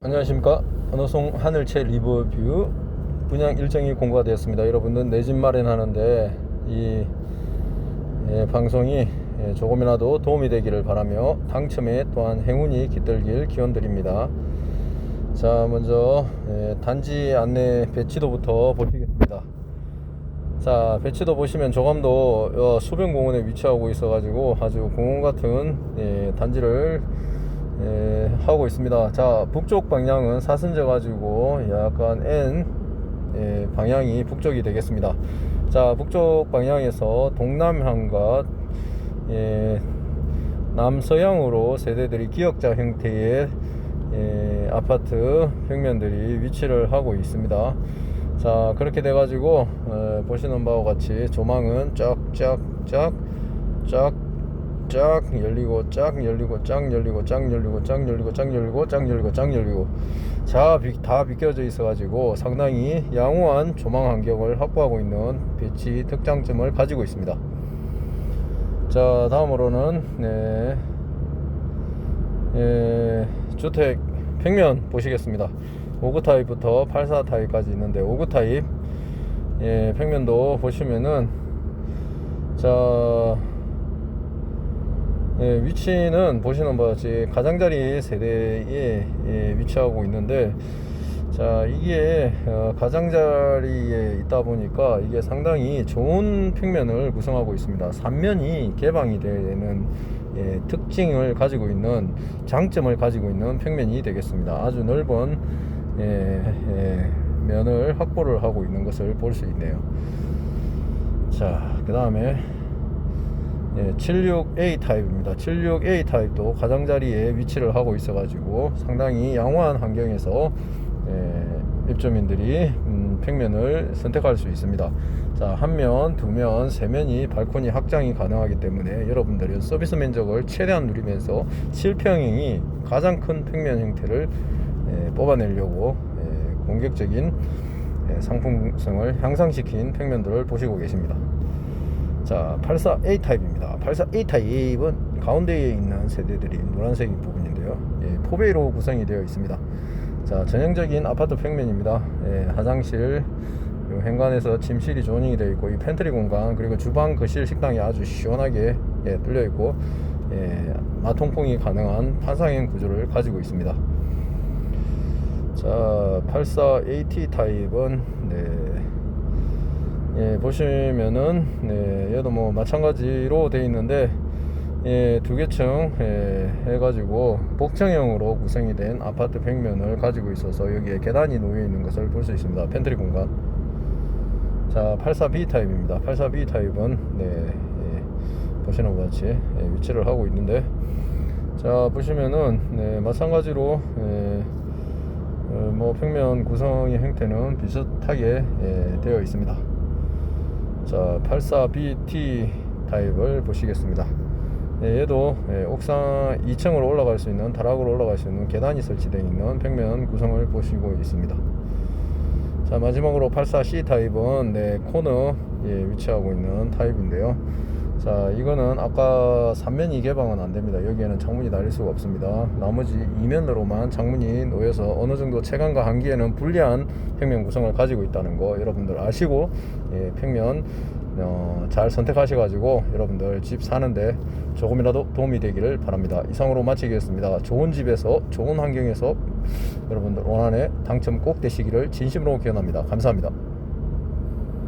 안녕하십니까. 언어송 하늘채 리버뷰 분양 일정이 공고가 되었습니다. 여러분들 내 집 마련하는데 이 예, 방송이 예, 조금이라도 도움이 되기를 바라며 당첨에 또한 행운이 깃들길 기원드립니다. 자 먼저 예, 단지 안내 배치도부터 보시겠습니다. 자 배치도 보시면 조감도 어, 수변공원에 위치하고 있어 가지고 아주 공원 같은 예, 단지를 예, 하고 있습니다. 자, 북쪽 방향은 사선져 가지고 약간 N 예, 방향이 북쪽이 되겠습니다. 자, 북쪽 방향에서 동남향과 예, 남서향으로 세대들이 기역자 형태의 예, 아파트 평면들이 위치를 하고 있습니다. 자, 그렇게 돼 가지고 어, 보시는 바와 같이 조망은 쫙쫙쫙 쫙 쫙 열리고 쫙 열리고 쫙 열리고 쫙 열리고 쫙 열리고 쫙 열리고 쫙 열리고 쫙 열리고. 자다 비껴져 있어 가지고 상당히 양호한 조망 환경을 확보하고 있는 배치 특장점을 가지고 있습니다. 자 다음으로는 네. 예, 주택 평면 보시겠습니다. 5구 타입부터 84 타입까지 있는데 5구 타입 예, 평면도 보시면은 자 예, 위치는 보시는 바와 같이 가장자리 세대에 예, 위치하고 있는데 자 이게 어, 가장자리에 있다 보니까 이게 상당히 좋은 평면을 구성하고 있습니다. 삼면이 개방이 되는 예, 특징을 가지고 있는 장점을 가지고 있는 평면이 되겠습니다. 아주 넓은 예, 예, 면을 확보를 하고 있는 것을 볼 수 있네요. 자 그 다음에 예, 76A 타입입니다. 76A 타입도 가장자리에 위치를 하고 있어가지고 상당히 양호한 환경에서 예, 입주민들이 음, 평면을 선택할 수 있습니다. 자, 한 면, 두 면, 세 면이 발코니 확장이 가능하기 때문에 여러분들이 서비스 면적을 최대한 누리면서 실평형이 가장 큰 평면 형태를 예, 뽑아내려고 예, 공격적인 예, 상품성을 향상시킨 평면들을 보시고 계십니다. 자, 84A 타입입니다. 84A 타입은 가운데에 있는 세대들이 노란색 부분인데요. 예, 포베이로 구성이 되어 있습니다. 자, 전형적인 아파트 평면입니다. 예, 화장실, 요 현관에서 침실이 조닝이 되어 있고, 이 팬트리 공간, 그리고 주방, 거실, 식당이 아주 시원하게 예, 뚫려 있고, 예, 마통풍이 가능한 판상형 구조를 가지고 있습니다. 자, 84AT 타입은 네, 예, 보시면은 네, 얘도 뭐 마찬가지로 되어 있는데 예, 두 개층 예, 해가지고 복층형으로 구성이 된 아파트 평면을 가지고 있어서 여기에 계단이 놓여 있는 것을 볼 수 있습니다. 팬트리 공간. 자, 84B 타입입니다. 84B 타입은 네, 예, 보시는 것 같이 예, 위치를 하고 있는데 자 보시면은 네, 마찬가지로 예, 어, 뭐 평면 구성의 형태는 비슷하게 예, 되어 있습니다. 자 84BT 타입을 보시겠습니다. 예, 얘도 예, 옥상 2층으로 올라갈 수 있는 다락으로 올라갈 수 있는 계단이 설치되어 있는 평면 구성을 보시고 있습니다. 자 마지막으로 84C 타입은 네, 코너 예, 위치하고 있는 타입인데요. 자 이거는 아까 3면이 개방은 안됩니다. 여기에는 창문이 달릴 수가 없습니다. 나머지 2면으로만 창문이 놓여서 어느 정도 체감과 한기에는 불리한 평면 구성을 가지고 있다는 거 여러분들 아시고 예, 평면 어, 잘 선택하셔 가지고 여러분들 집 사는데 조금이라도 도움이 되기를 바랍니다. 이상으로 마치겠습니다. 좋은 집에서 좋은 환경에서 여러분들 원안에 당첨 꼭 되시기를 진심으로 기원합니다. 감사합니다